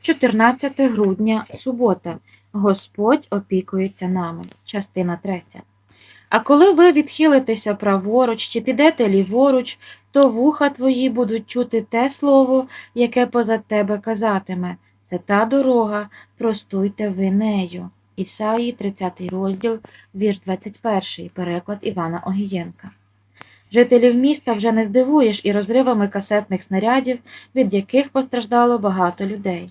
14 грудня, субота. Господь опікується нами. Частина 3. А коли ви відхилитеся праворуч чи підете ліворуч, то вуха твої будуть чути те слово, яке позад тебе казатиме. Це та дорога, простуйте ви нею. Ісаї, 30 розділ, вірш 21, переклад Івана Огієнка. Жителів міста вже не здивуєш і розривами касетних снарядів, від яких постраждало багато людей.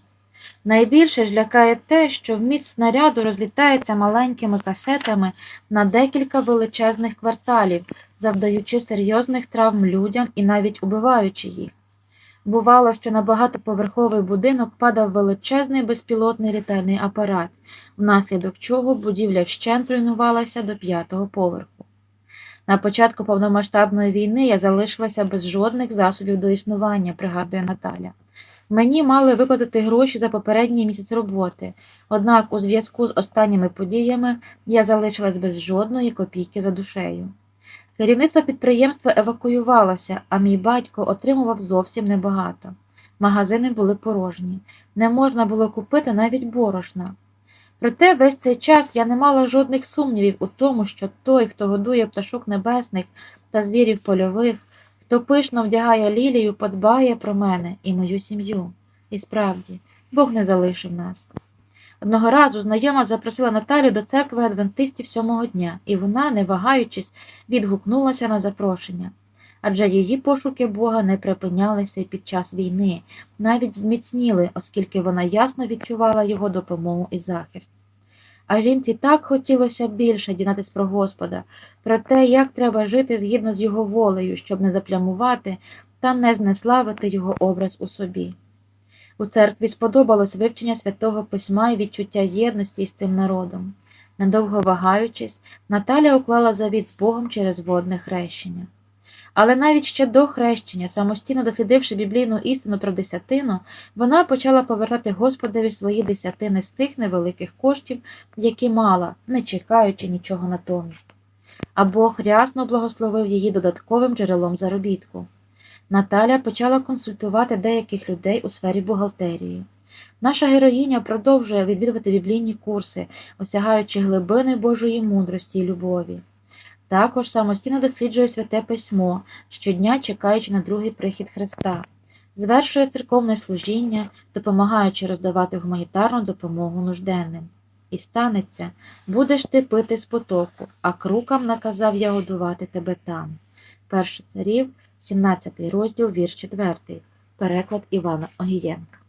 Найбільше ж лякає те, що вміст снаряду розлітається маленькими касетами на декілька величезних кварталів, завдаючи серйозних травм людям і навіть убиваючи їх. Бувало, що на багатоповерховий будинок падав величезний безпілотний літальний апарат, внаслідок чого будівля вщент руйнувалася до п'ятого поверху. На початку повномасштабної війни я залишилася без жодних засобів до існування, пригадує Наталя. Мені мали виплатити гроші за попередній місяць роботи, однак у зв'язку з останніми подіями я залишилась без жодної копійки за душею. Керівництво підприємства евакуювалося, а мій батько отримував зовсім небагато. Магазини були порожні, не можна було купити навіть борошна. Проте весь цей час я не мала жодних сумнівів у тому, що той, хто годує пташок небесних та звірів польових, хто пишно вдягає лілію, подбає про мене і мою сім'ю. І справді, Бог не залишив нас. Одного разу знайома запросила Наталю до церкви адвентистів сьомого дня, і вона, не вагаючись, відгукнулася на запрошення. Адже її пошуки Бога не припинялися й під час війни, навіть зміцніли, оскільки вона ясно відчувала його допомогу і захист. А жінці так хотілося більше дізнатись про Господа, про те, як треба жити згідно з його волею, щоб не заплямувати та не знеславити його образ у собі. У церкві сподобалось вивчення святого письма і відчуття єдності з цим народом. Недовго вагаючись, Наталя уклала завіт з Богом через водне хрещення. Але навіть ще до хрещення, самостійно дослідивши біблійну істину про десятину, вона почала повертати Господові свої десятини з тих невеликих коштів, які мала, не чекаючи нічого натомість. А Бог рясно благословив її додатковим джерелом заробітку. Наталя почала консультувати деяких людей у сфері бухгалтерії. Наша героїня продовжує відвідувати біблійні курси, осягаючи глибини Божої мудрості й любові. Також самостійно досліджує святе письмо, щодня чекаючи на другий прихід Христа, звершує церковне служіння, допомагаючи роздавати гуманітарну допомогу нужденним. І станеться, будеш ти пити з потоку, а крукам наказав я годувати тебе там. Перше царів, 17 розділ, вірш 4, переклад Івана Огієнка.